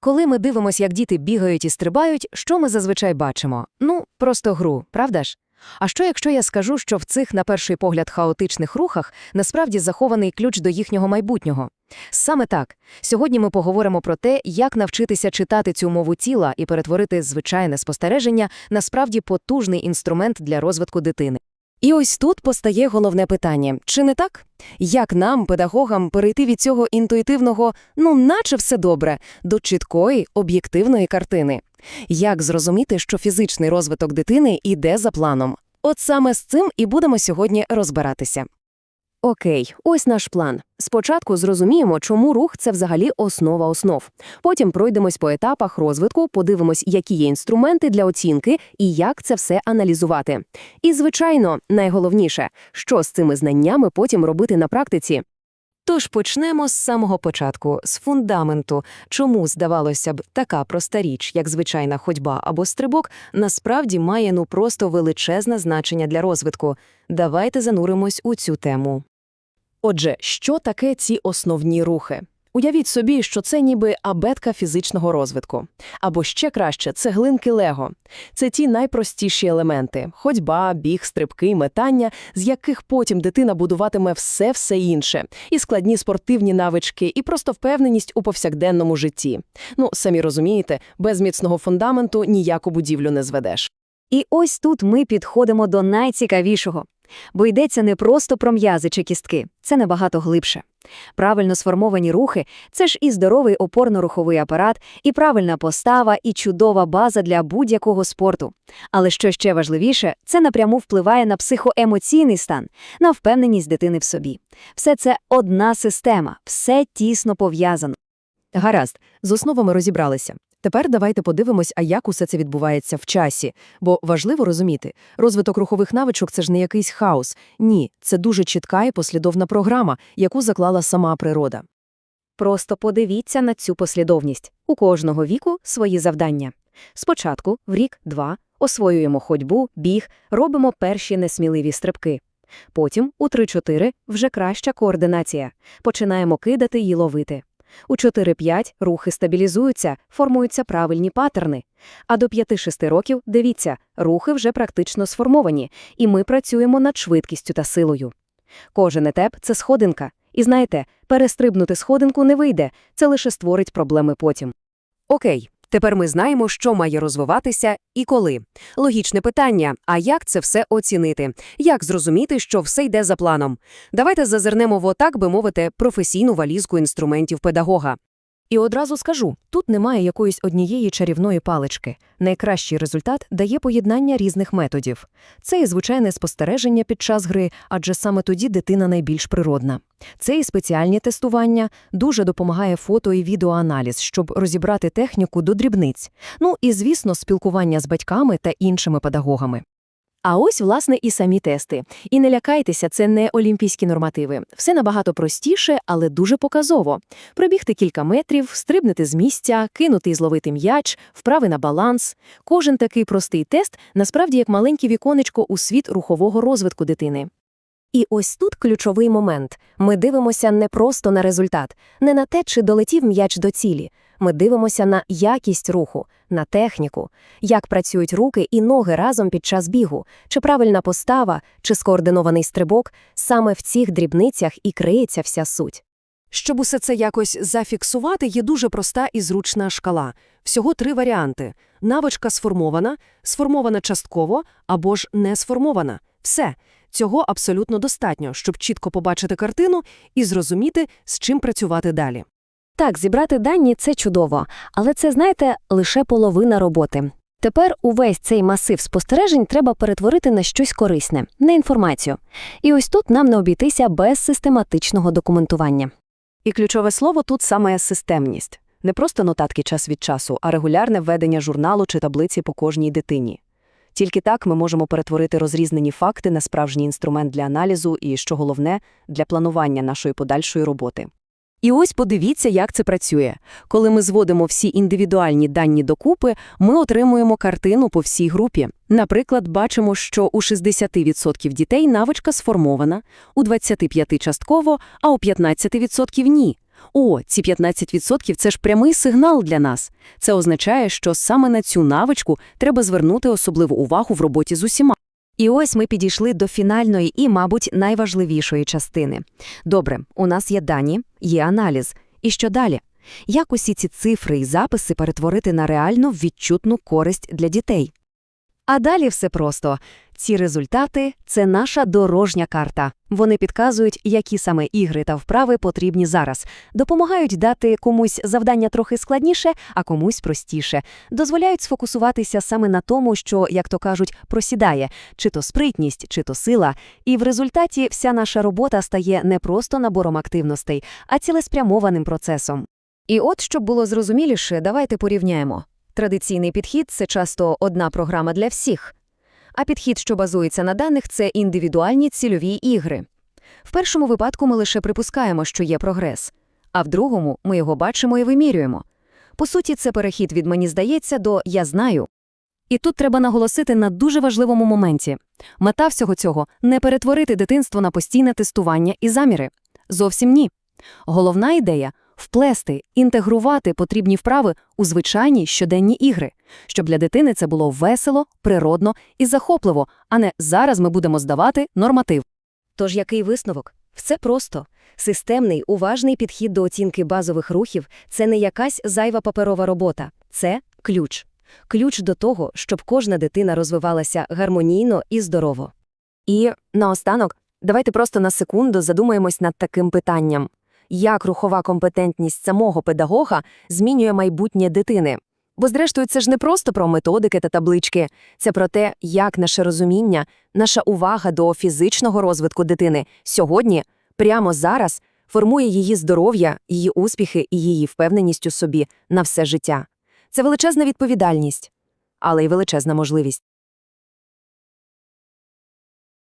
Коли ми дивимося, як діти бігають і стрибають, що ми зазвичай бачимо? Ну, просто гру, правда ж? А що, якщо я скажу, що в цих, на перший погляд, хаотичних рухах насправді захований ключ до їхнього майбутнього? Саме так. Сьогодні ми поговоримо про те, як навчитися читати цю мову тіла і перетворити звичайне спостереження на справді потужний інструмент для розвитку дитини. І ось тут постає головне питання: чи не так? Як нам, педагогам, перейти від цього інтуїтивного, ну, наче все добре, до чіткої, об'єктивної картини? Як зрозуміти, що фізичний розвиток дитини йде за планом? От саме з цим і будемо сьогодні розбиратися. Окей, ось наш план. Спочатку зрозуміємо, чому рух це взагалі основа основ. Потім пройдемось по етапах розвитку, подивимось, які є інструменти для оцінки і як це все аналізувати. І, звичайно, найголовніше, що з цими знаннями потім робити на практиці. Тож почнемо з самого початку, з фундаменту. Чому, здавалося б, така проста річ, як звичайна ходьба або стрибок, насправді має ну просто величезне значення для розвитку. Давайте зануримось у цю тему. Отже, що таке ці основні рухи? Уявіть собі, що це ніби абетка фізичного розвитку. Або ще краще, цеглинки Лего. Це ті найпростіші елементи – ходьба, біг, стрибки, метання, з яких потім дитина будуватиме все-все інше. І складні спортивні навички, і просто впевненість у повсякденному житті. Ну, самі розумієте, без міцного фундаменту ніяку будівлю не зведеш. І ось тут ми підходимо до найцікавішого. Бо йдеться не просто про м'язи чи кістки, це набагато глибше. Правильно сформовані рухи – це ж і здоровий опорно-руховий апарат, і правильна постава, і чудова база для будь-якого спорту. Але що ще важливіше, це напряму впливає на психоемоційний стан, на впевненість дитини в собі. Все це одна система, все тісно пов'язано. Гаразд, з основами розібралися. Тепер давайте подивимось, а як усе це відбувається в часі. Бо важливо розуміти, розвиток рухових навичок – це ж не якийсь хаос. Ні, це дуже чітка і послідовна програма, яку заклала сама природа. Просто подивіться на цю послідовність. У кожного віку свої завдання. Спочатку, в рік-два, освоюємо ходьбу, біг, робимо перші несміливі стрибки. Потім, у 3-4, вже краща координація. Починаємо кидати і ловити. У 4-5 рухи стабілізуються, формуються правильні паттерни. А до 5-6 років, дивіться, рухи вже практично сформовані, і ми працюємо над швидкістю та силою. Кожен етап – це сходинка. І знаєте, перестрибнути сходинку не вийде, це лише створить проблеми потім. Окей, тепер ми знаємо, що має розвиватися і коли. Логічне питання, а як це все оцінити? Як зрозуміти, що все йде за планом? Давайте зазирнемо в отак, би мовити, професійну валізку інструментів педагога. І одразу скажу, тут немає якоїсь однієї чарівної палички. Найкращий результат дає поєднання різних методів. Це і звичайне спостереження під час гри, адже саме тоді дитина найбільш природна. Це і спеціальні тестування, дуже допомагає фото і відеоаналіз, щоб розібрати техніку до дрібниць. Ну і, звісно, спілкування з батьками та іншими педагогами. А ось, власне, і самі тести. І не лякайтеся, це не олімпійські нормативи. Все набагато простіше, але дуже показово. Пробігти кілька метрів, стрибнути з місця, кинути і зловити м'яч, вправи на баланс. Кожен такий простий тест насправді як маленьке віконечко у світ рухового розвитку дитини. І ось тут ключовий момент. Ми дивимося не просто на результат, не на те, чи долетів м'яч до цілі. Ми дивимося на якість руху, на техніку, як працюють руки і ноги разом під час бігу, чи правильна постава, чи скоординований стрибок, саме в цих дрібницях і криється вся суть. Щоб усе це якось зафіксувати, є дуже проста і зручна шкала. Всього три варіанти. Навичка сформована, сформована частково або ж не сформована. Все. Цього абсолютно достатньо, щоб чітко побачити картину і зрозуміти, з чим працювати далі. Так, зібрати дані – це чудово, але це, знаєте, лише половина роботи. Тепер увесь цей масив спостережень треба перетворити на щось корисне, на інформацію. І ось тут нам не обійтися без систематичного документування. І ключове слово тут саме системність. Не просто нотатки час від часу, а регулярне введення журналу чи таблиці по кожній дитині. Тільки так ми можемо перетворити розрізнені факти на справжній інструмент для аналізу і, що головне, для планування нашої подальшої роботи. І ось подивіться, як це працює. Коли ми зводимо всі індивідуальні дані докупи, ми отримуємо картину по всій групі. Наприклад, бачимо, що у 60% дітей навичка сформована, у 25% частково, а у 15% ні. О, ці 15% – це ж прямий сигнал для нас. Це означає, що саме на цю навичку треба звернути особливу увагу в роботі з усіма. І ось ми підійшли до фінальної і, мабуть, найважливішої частини. Добре, у нас є дані, є аналіз. І що далі? Як усі ці цифри і записи перетворити на реальну відчутну користь для дітей? А далі все просто. Ці результати – це наша дорожня карта. Вони підказують, які саме ігри та вправи потрібні зараз, допомагають дати комусь завдання трохи складніше, а комусь простіше, дозволяють сфокусуватися саме на тому, що, як то кажуть, просідає, чи то спритність, чи то сила, і в результаті вся наша робота стає не просто набором активностей, а цілеспрямованим процесом. І от, щоб було зрозуміліше, давайте порівняємо. Традиційний підхід – це часто одна програма для всіх. А підхід, що базується на даних, це індивідуальні цільові ігри. В першому випадку ми лише припускаємо, що є прогрес, а в другому ми його бачимо і вимірюємо. По суті, це перехід від «мені здається» до «я знаю». І тут треба наголосити на дуже важливому моменті. Мета всього цього – не перетворити дитинство на постійне тестування і заміри. Зовсім ні. Головна ідея – вплести, інтегрувати потрібні вправи у звичайні щоденні ігри, щоб для дитини це було весело, природно і захопливо, а не «зараз ми будемо здавати норматив». Тож який висновок? Все просто. Системний, уважний підхід до оцінки базових рухів – це не якась зайва паперова робота. Це ключ. Ключ до того, щоб кожна дитина розвивалася гармонійно і здорово. І наостанок, давайте просто на секунду задумаємось над таким питанням. Як рухова компетентність самого педагога змінює майбутнє дитини? Бо, зрештою, це ж не просто про методики та таблички, це про те, як наше розуміння, наша увага до фізичного розвитку дитини сьогодні, прямо зараз, формує її здоров'я, її успіхи і її впевненість у собі на все життя. Це величезна відповідальність, але й величезна можливість.